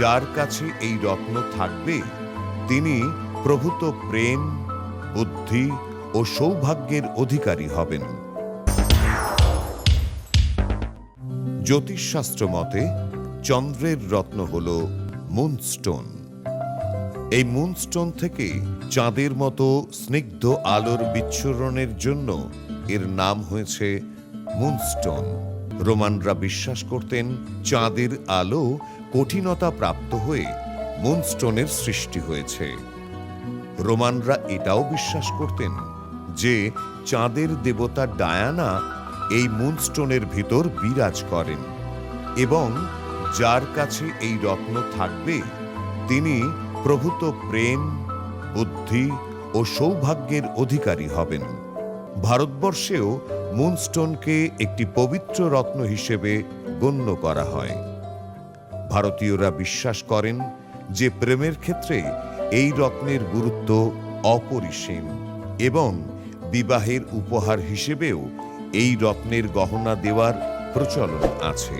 যার কাছে এই রত্ন থাকবে, তিনি প্রভূত প্রেম, বুদ্ধি ও সৌভাগ্যের অধিকারী হবেন। জ্যোতিষশাস্ত্র মতে, চন্দ্রের রত্ন হল মুনস্টোন। এই মুনস্টোন থেকে চাঁদের মতো স্নিগ্ধ আলোর বিচ্ছুরণের জন্য এর নাম হয়েছে মুনস্টোন। রোমানরা বিশ্বাস করতেন চাঁদের আলো কঠিনতা প্রাপ্ত হয়ে মুনস্টোনের সৃষ্টি হয়েছে। রোমানরা এটাও বিশ্বাস করতেন যে চাঁদের দেবতা ডায়ানা এই মুনস্টোনের ভিতর বিরাজ করেন এবং যার কাছে এই রত্ন থাকবে, তিনি প্রভূত প্রেম, বুদ্ধি ও সৌভাগ্যের অধিকারী হবেন। ভারতবর্ষেও মুনস্টোনকে একটি পবিত্র রত্ন হিসেবে গণ্য করা হয়। ভারতীয়রা বিশ্বাস করেন যে প্রেমের ক্ষেত্রে এই রত্নের গুরুত্ব অপরিসীম এবং বিবাহের উপহার হিসেবেও এই রত্নের গহনা দেওয়ার প্রচলন আছে।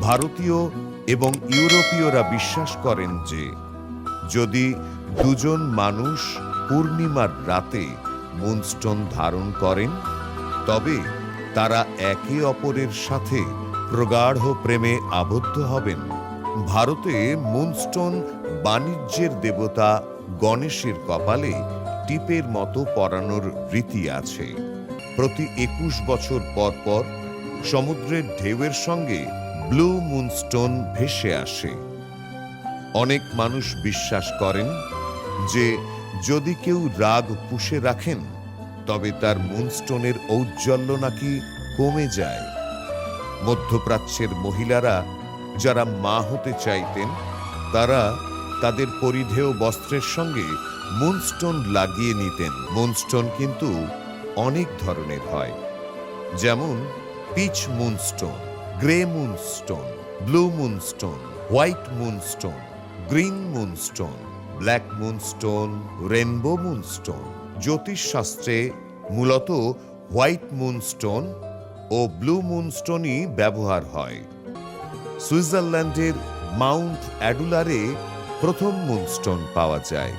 ভারতীয় এবং ইউরোপীয়রা বিশ্বাস করেন যে, যদি দুজন মানুষ পূর্ণিমার রাতে মুনস্টোন ধারণ করেন, তবে তারা একে অপরের সাথে প্রগাঢ় প্রেমে আবদ্ধ হবেন। ভারতে মুনস্টোন বাণিজ্যের দেবতা গণেশের কপালে টিপের মতো পরানোর রীতি আছে। প্রতি একুশ বছর পর পর সমুদ্রের ঢেউয়ের সঙ্গে ব্লু মুনস্টোন ভেসে আসে। অনেক মানুষ বিশ্বাস করেন যে যদি কেউ রাগ পুষে রাখেন, তবে তার মুনস্টোনের ঔজ্জ্বল্য নাকি কমে যায়। মধ্যপ্রাচ্যের মহিলারা যারা মা হতে চাইতেন, তারা তাদের পরিধেয় বস্ত্রের সঙ্গে মুনস্টোন লাগিয়ে নিতেন। মুনস্টোন কিন্তু অনেক ধরনের হয়। যেমন peach moonstone, grey moonstone, blue moonstone, white moonstone, green moonstone. Black moonstone rainbow moonstone জ্যোতিষশাস্ত্রে মূলত হোয়াইট মুনস্টোন ও ব্লু মুনস্টোনই ব্যবহার হয়। সুইজারল্যান্ডের মাউন্ট অ্যাডুলারে প্রথম মুনস্টোন পাওয়া যায়।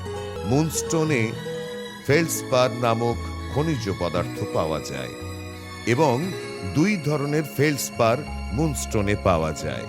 মুনস্টোনে ফেলসপার নামক খনিজ পদার্থ পাওয়া যায় এবং দুই ধরনের ফেলসপার মুনস্টোনে পাওয়া যায়।